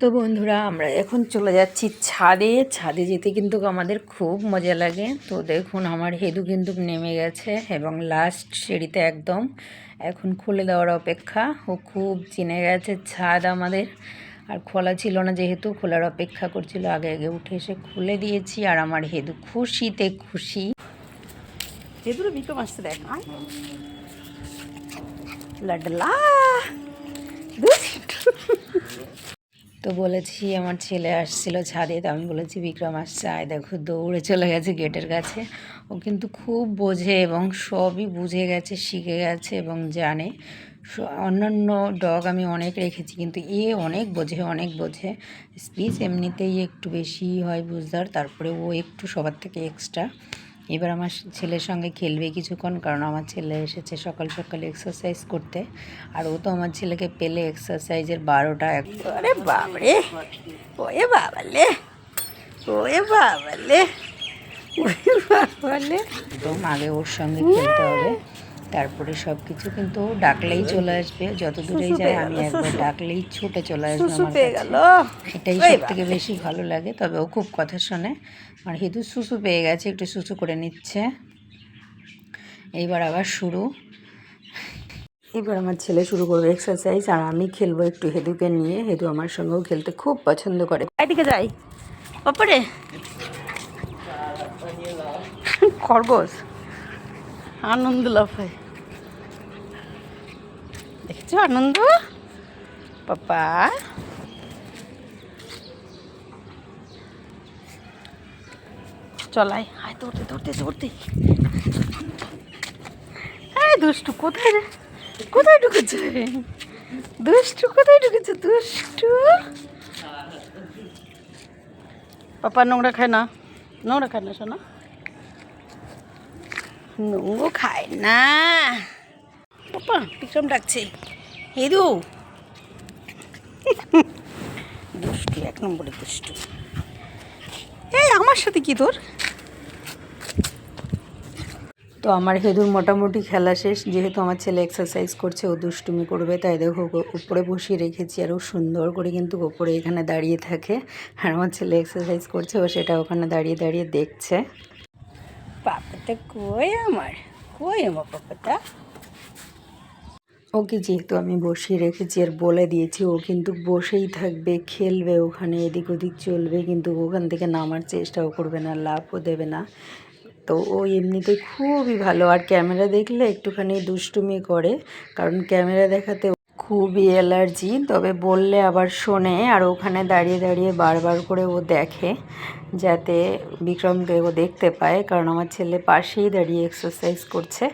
তো বন্ধুরা, আমরা এখন চলে যাচ্ছি ছাদে। ছাদে যেতে কিন্তু আমাদের খুব মজা লাগে। তো দেখুন, আমার হেদু কিন্তু নেমে গেছে এবং লাস্ট সিঁড়িতে একদম এখন খুলে দেওয়ার অপেক্ষা। ও খুব চিনে গেছে ছাদ আমাদের। আর খোলা ছিল না যেহেতু, খোলার অপেক্ষা করছিল। আগে আগে উঠে এসে খুলে দিয়েছি আর আমার হেদু খুশিতে খুশি। হেদুরে বিক্রম আসতে দেখ। লাডলা। তো বলেছি, আমার ছেলে আসছিল ছাদে। তো আমি বলেছি, বিক্রম আসছে, আয় দেখো, দৌড়ে চলে গেছে গেটের কাছে। ও কিন্তু খুব বোঝে এবং সবই বুঝে গেছে, শিখে গেছে এবং জানে। অন্যান্য ডগ আমি অনেক রেখেছি, কিন্তু এ অনেক বোঝে অনেক বোঝে। স্পিচ এমনিতেই একটু বেশি হয় বুঝদার তারপরে ও একটু সবার থেকে এক্সট্রা। এবার আমার ছেলের সঙ্গে খেলবে কিছুক্ষণ কারণ আমার ছেলে এসেছে সকাল সকাল এক্সারসাইজ করতে। আর ও তো আমার ছেলেকে পেলে এক্সারসাইজের বারোটা আরে বাবরে ওয়ে বাবালে! ওয়ে বাবালে! ওয়ে বাবালে! একদম। আগে ওর সঙ্গে খেলতে হবে। তারপরে সব কিছু কিন্তু ডাকলেই চলে আসবে। যত দূরেই যায় আমি একবার ডাকলেই ছুটে চলে আসবে আমার কাছে। এটাই সব থেকে বেশি ভালো লাগে তবে ও খুব কথা শোনে। আর হেতু সুসু পেয়ে গেছে একটু সুসু করে নিচ্ছে। এইবার আবার শুরু। এবার আমার ছেলে শুরু করবে এক্সারসাইজ আর আমি খেলব একটু হেদুকে নিয়ে। হেদু আমার সঙ্গেও খেলতে খুব পছন্দ করে। এদিকে যাই। ওপরে। খরগোশ। আনন্দ লাভ লাফায়। দেখছ আনন্দ? পাপা। চলাই হায় দৌড়তে দৌড়তে দৌড়তে। হ্যাঁ দুষ্টু, কোথায় রে? কোথায় ঢুকেছে? দুষ্টু, কোথায় ঢুকেছে? দুষ্টু। পাপা, নোংরা খায় না। নোংরা খায় না, শোনা। নোংরা খায় না। পাপা বিক্রম ডাকছে। হেদু। দুষ্টু, এক নম্বরে দুষ্টু। এই, আমার সাথে কি তোর? তো আমার হেদুর মোটামুটি খেলা শেষ। যেহেতু আমার ছেলে এক্সারসাইজ করছে, ও দুষ্টুমি করবে, তাই দেখো উপরে বসিয়ে রেখেছি, আর ও সুন্দর করে কিন্তু ওপরে এখানে দাঁড়িয়ে থাকে। আর আমার ছেলে এক্সারসাইজ করছে, ও সেটা ওখানে দাঁড়িয়ে দাঁড়িয়ে দেখছে। পাপাটা কই আমার? কই আমার পাপাটা? ওকে যেহেতু আমি বসিয়ে রেখেছি, আর বলে দিয়েছি, ও কিন্তু বসেই থাকবে, খেলবে ওখানে, এদিক ওদিক চলবে, কিন্তু ওখান থেকে নামার চেষ্টাও করবে না লাভও দেবে না। তো ও এমনিতে খুবই ভালো, আর ক্যামেরা দেখলে একটুখানি দুষ্টুমি করে, কারণ ক্যামেরা দেখাতে খুবই অ্যালার্জি, তবে বললে আবার শোনে আর ওখানে দাঁড়িয়ে দাঁড়িয়ে বারবার করে ও দেখে যাতে বিক্রমকে ও দেখতে পায়, কারণ আমার ছেলে পাশেই দাঁড়িয়ে এক্সারসাইজ করছে।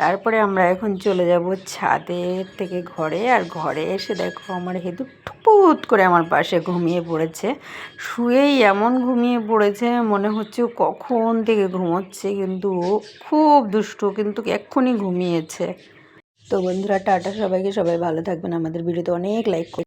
তারপরে আমরা এখন চলে যাব ছাদের থেকে ঘরে, আর ঘরে এসে দেখো আমার হেতু টুপুত করে আমার পাশে ঘুমিয়ে পড়েছে। শুয়েই এমন ঘুমিয়ে পড়েছে, মনে হচ্ছে কখন থেকে ঘুমোচ্ছে, কিন্তু ও খুব দুষ্টু, কিন্তু এক্ষুনি ঘুমিয়েছে। তো বন্ধুরা টাটা সবাইকে। সবাই ভালো থাকবেন। আমাদের ভিডিওতে অনেক লাইক